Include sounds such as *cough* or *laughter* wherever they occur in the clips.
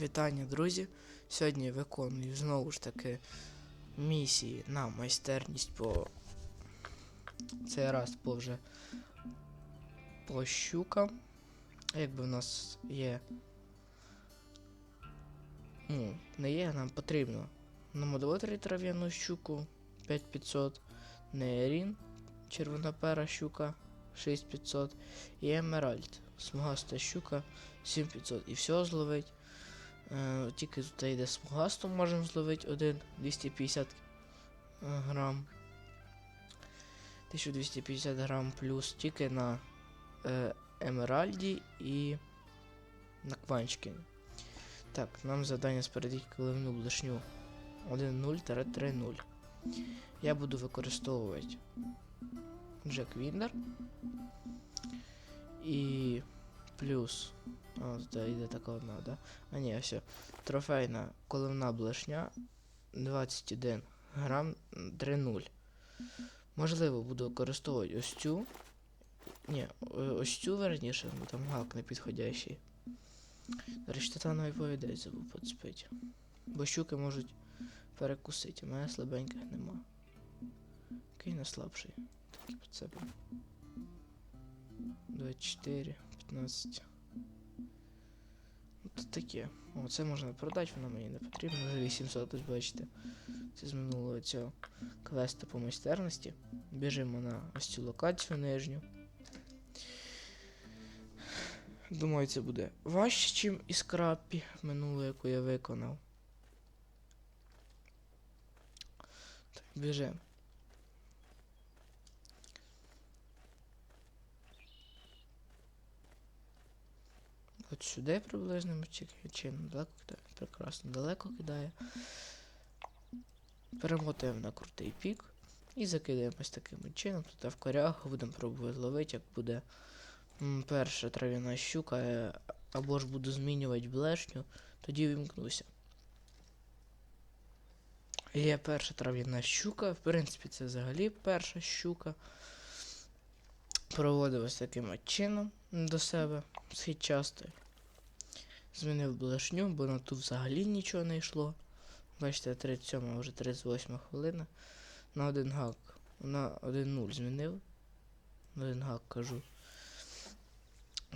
Вітання, друзі! Сьогодні виконую знову ж таки місії на майстерність по цей раз по вже по щукам. Якби в нас є. Ну, не є, нам потрібно на модулаторі трав'яну щуку 5500, неерін, червонопера щука 6500 і емеральд, смугаста щука 7500. І всього зловить. Е, тільки тут йде смугасту можемо зловити один 250 грам. 1250 грам плюс тільки на е, Емеральді і на Кванчкіні. Так, нам завдання спередіть коливну блешню 1.0-3.0. Я буду використовувати Джек Віндер. І плюс. А, тут йде така одна, да? А ні, все. Трофейна коливна блешня 21 грам 3.0. Можливо, буду використовувати ось цю. Ні, ось цю верніше, бо там гак не підходящий. До речі, титановий повідець забув поцепити. Бо щуки можуть перекусити, а мене слабеньких нема. Який на слабший? Так і 24, 15. Ну, Тут таке. О, це можна продати, воно мені не потрібно. За 800, ось бачите. Це з минулого цього квесту по майстерності. Біжимо на ось цю локацію нижню. Думаю, це буде важче, ніж із крапі минулу, яку я виконав. Так, біжимо. От сюди приблизно. Чином далеко кидає. Прекрасно, далеко кидає. Перемотуємо на крутий пік і закидаємо ось таким чином. Тут в корях будемо пробувати ловити, як буде перша трав'яна щука, е, або ж буду змінювати блешню, тоді вімкнуся. Є перша трав'яна щука, в принципі, це взагалі перша щука. Проводив ось таким от чином до себе схід частий. Змінив блешню, бо на ту взагалі нічого не йшло. Бачите, 37, вже 38 хвилина. На один гак. На 1-0 змінив. На один гак кажу.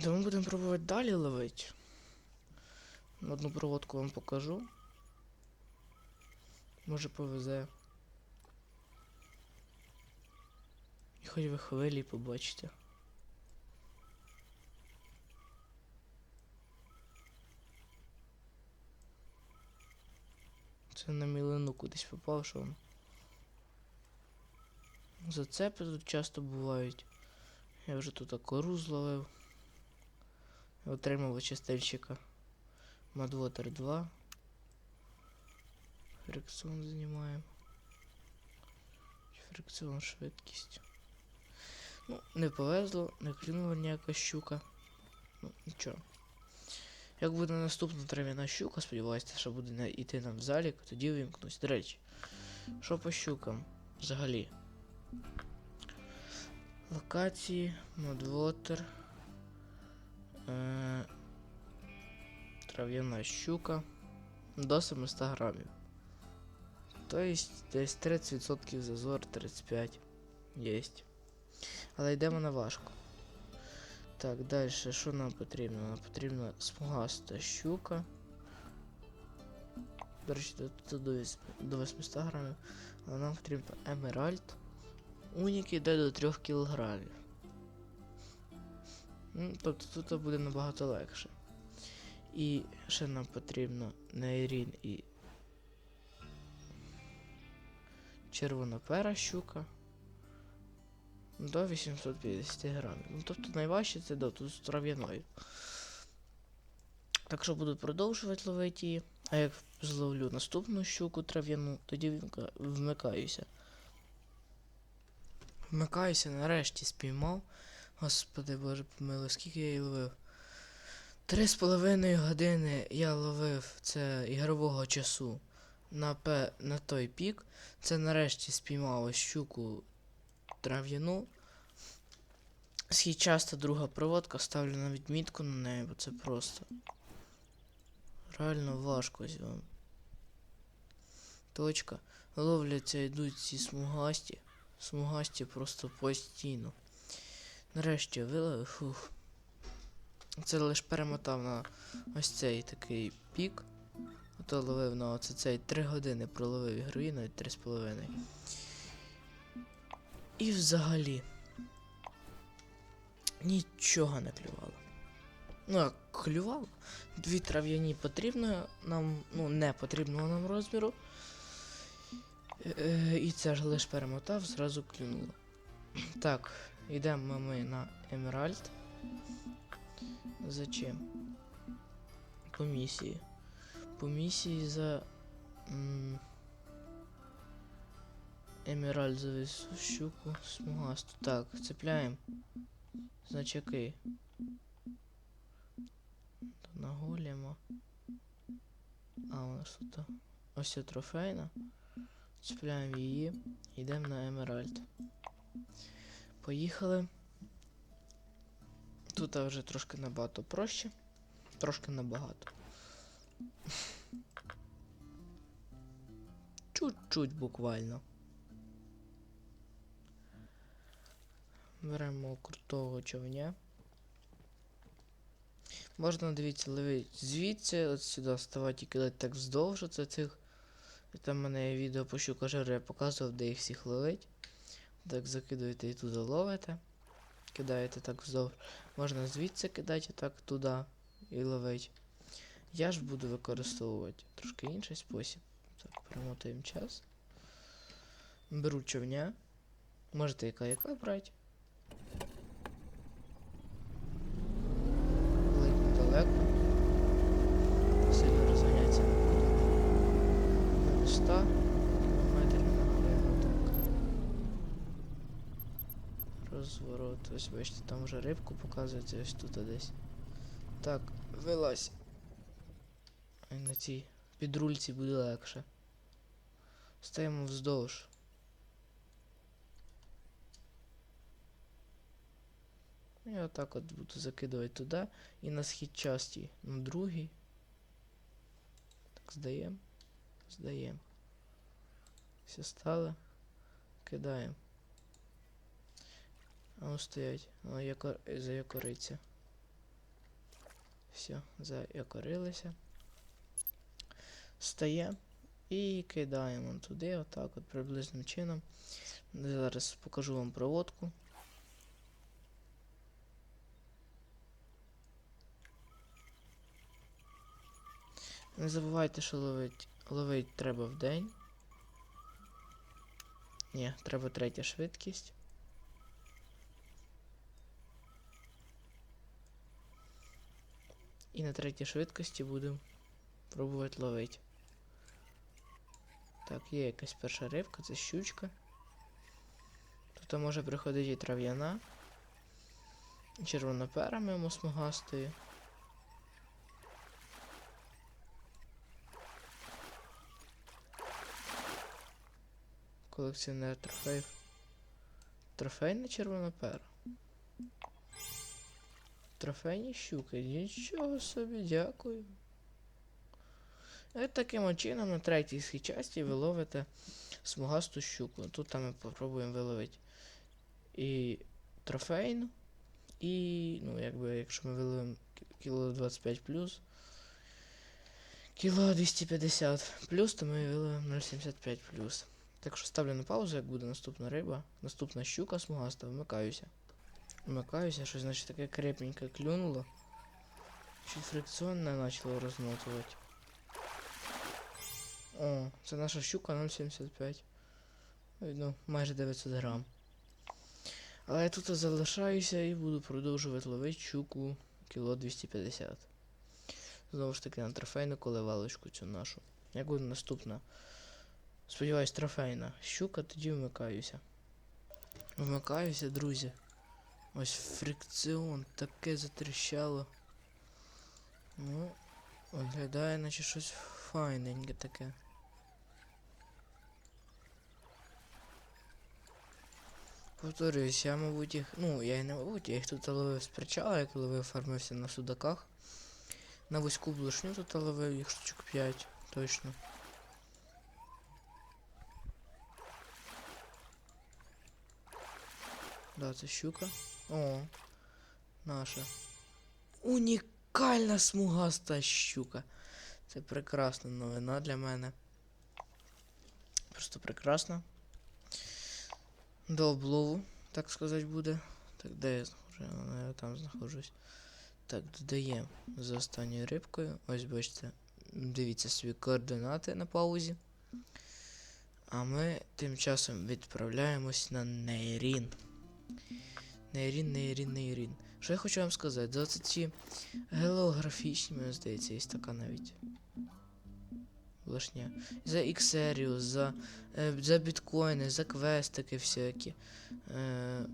Тому будемо пробувати далі ловити. Одну проводку вам покажу. Може повезе. І хоч ви хвилі побачите. Це на мілину кудись попав, що воно. Зацепи тут часто бувають. Я вже тут кору зловив. Отримав очистильщика. Мадвотер 2. Фрикціон знімаємо. Фрикціон швидкість. Ну, не повезло, не клюнула ніяка щука. Ну, нічого. Як буде наступна трав'яна щука, сподіваюся, що буде йти нам в залік, тоді вимкнусь. До речі, що по щукам взагалі? Локації, модвотер. Е- трав'яна щука. До 700 грамів. Тобто десь 30% зазор, 35. Єсть. Але йдемо на важко. Так, далі, що нам потрібно? Нам потрібна смугаста щука. До речі, до, до, до, 800 грамів. Але нам потрібно емеральд. Унік йде до 3 кілограмів. Ну, тобто тут буде набагато легше. І ще нам потрібно нейрін і червона пера щука до 850 грамів. Ну, тобто найважче це до тут з трав'яною. Так що буду продовжувати ловити її. А як зловлю наступну щуку трав'яну, тоді вмика- вмикаюся. Вмикаюся, нарешті спіймав. Господи боже помилуй, скільки я її ловив. Три з половиною години я ловив це ігрового часу на, пе, на той пік. Це нарешті спіймав ось щуку трав'яну. Схід часто друга проводка, ставлю на відмітку на неї, бо це просто Реально важко ось вам. Точка. Ловляться йдуть ці смугасті. Смугасті просто постійно. Нарешті виловив. Фух. Це лише перемотав на ось цей такий пік. Ото ловив на оце цей 3 години проловив ігрові, навіть 3,5. І взагалі. Нічого не клювало. Ну, як клювало. Дві трав'яні потрібно нам, ну, не потрібного нам розміру. Е, і це ж лише перемотав, зразу клюнуло. Так, йдемо ми на Емеральд. Зачем? По місії. По місії за. м, Емеральдову щуку смугасту. Так, цепляємо. Значки. То Нагулємо. А, у нас тут. Ось є трофейна. Цепляємо її. Йдемо на Емеральд. Поїхали. Тут вже трошки набагато проще. Трошки набагато. Чуть-чуть буквально. Беремо крутого човня. Можна, дивіться, ловити звідси, от сюди ставати і кидати так вздовж оце цих. І Там мене відео по щукожеру, я показував, де їх всіх ловить. Так закидуєте і туди ловите. Кидаєте так вздовж. Можна звідси кидати так туди і ловити. Я ж буду використовувати трошки інший спосіб. Так, перемотуємо час. Беру човня. Можете яка яка брати. Ледь недалеко. Сильно розганятися не буду. На 100 кілометрів так. Розворот. Ось бачите, там вже рибку показується ось тут десь. Так, вилазь. На цій підрульці буде легше. Стаємо вздовж. І отак от буду закидувати туди і на схід часті на другий. Так, здаємо. Здаємо. Все стало. Кидаємо. А ну стоять. О, яко... заякориться. Все, заякорилися. Стаємо і кидаємо туди, отак от приблизним чином. Зараз покажу вам проводку. Не забувайте, що ловить, ловить треба в день. Ні, треба третя швидкість. І на третій швидкості будемо пробувати ловити. Так, є якась перша рибка, це щучка. Тут може приходити і трав'яна. Червонопера мимо смугастої. Колекціонер трофеїв. Трофейна червонопера. Трофейні щуки. Нічого собі, дякую. І таким чином на третій схід часті ви ловите смугасту щуку. Тут там ми попробуємо виловити і трофейну, і, ну, якби, якщо ми виловимо кіло 25 плюс, кіло 250 плюс, то ми виловимо 0,75 плюс. Так що ставлю на паузу, як буде наступна риба, наступна щука смугаста, вмикаюся. Вмикаюся, щось значить таке крепеньке клюнуло. Чуть фрикціонне почало розмотувати. О, це наша щука 0,75. Ну, майже 900 грам. Але я тут залишаюся і буду продовжувати ловити щуку кіло 250. Знову ж таки на трофейну коливалочку цю нашу. Як буде наступна? Сподіваюсь, трофейна щука, тоді вмикаюся. Вмикаюся, друзі. Ось фрикціон таке затріщало. Ну, виглядає, наче щось файненьке таке. Повторююсь, я, мабуть, їх. Ну, я і не мабуть, я їх тут ловив з причала, як ловив, фармився на судаках. На вузьку блишню тут ловив їх штучок 5, точно. Да, це щука. О, наша. Унікальна смугаста щука. Це прекрасна новина для мене. Просто прекрасно. До облову, так сказати, буде. Так, де я знаходжусь? Я там знаходжусь. Так, додаємо за останньою рибкою. Ось бачите, дивіться свої координати на паузі. А ми тим часом відправляємось на Нейрін. Нейрін, Нейрін, Нейрін. Що я хочу вам сказати? За ці геолографічні, мені здається, є така навіть. Блашня. За Іксеріус, за, е, за біткоїни, за квестики всякі. Е,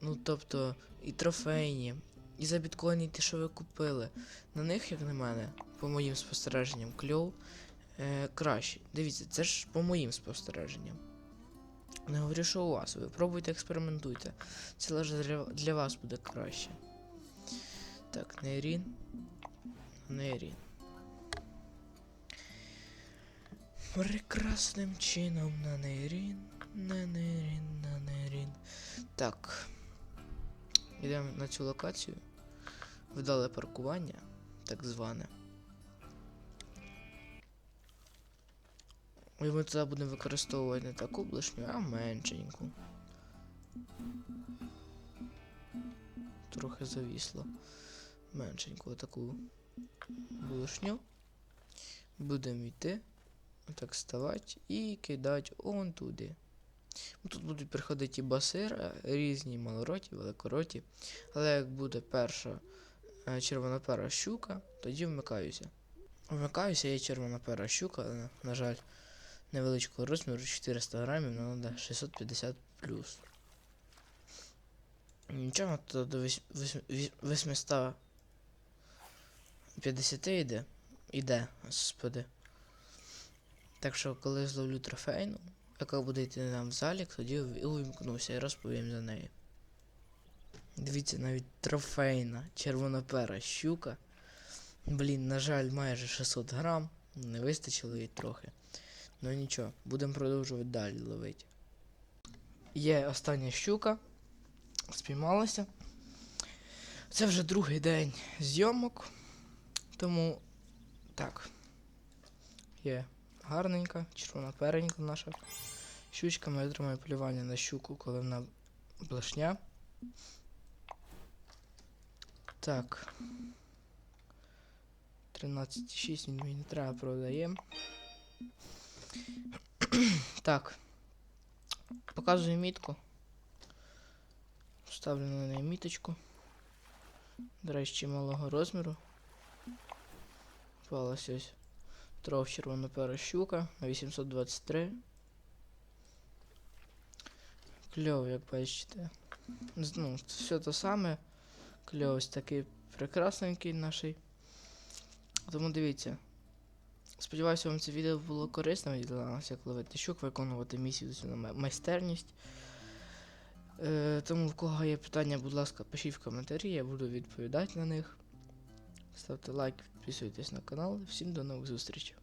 ну, тобто, і трофейні, і за біткоїни, ті, що ви купили. На них, як на мене, по моїм спостереженням, кльов е, краще. Дивіться, це ж по моїм спостереженням. Не говорю, що у вас. Ви пробуйте, експериментуйте. Це лише для, вас буде краще. Так, Нейрін. Нейрін. Прекрасним чином на Нейрін. На Нейрін, на Нейрін. Так. Йдемо на цю локацію. Вдале паркування, так зване. І ми туди будемо використовувати не таку блишню, а меншеньку. Трохи завісло. Меншеньку таку блишню. Будемо йти. Так ставати і кидати он туди. Тут будуть приходити і басира, різні малороті, великороті. Але як буде перша е, червонопера щука, тоді вмикаюся. Вмикаюся, є червонопера щука, але, на жаль, невеличкого розміру 400 грамів, але треба 650 плюс. Нічого, то до вісь- вісь- вісь- 850 йде. Іде, господи. Так що, коли зловлю трофейну, яка буде йти нам в залік, тоді увімкнуся і розповім за неї. Дивіться, навіть трофейна червонопера щука. Блін, на жаль, майже 600 грам. Не вистачило їй трохи. Ну нічого, будемо продовжувати далі ловити. Є остання щука. Спіймалася. Це вже другий день зйомок. Тому так. Є гарненька, червона перенька наша. Щучка ми отримаємо полювання на щуку, коли вона блешня. Так. 13,6 мені не треба продаємо. *clears throat* так. Показую мітку. Ставлю на неї міточку. До речі, малого розміру. Попалась ось трохи червонопера щука на 823. Кльово, як бачите. Ну, все те саме. Кльово ось такий прекрасненький наший. Тому дивіться. Сподіваюся, вам це відео було корисним для нас, як ловити щук, виконувати місію на майстерність. Е, тому в кого є питання, будь ласка, пишіть в коментарі, я буду відповідати на них. Ставте лайк, підписуйтесь на канал. Всім до нових зустрічей.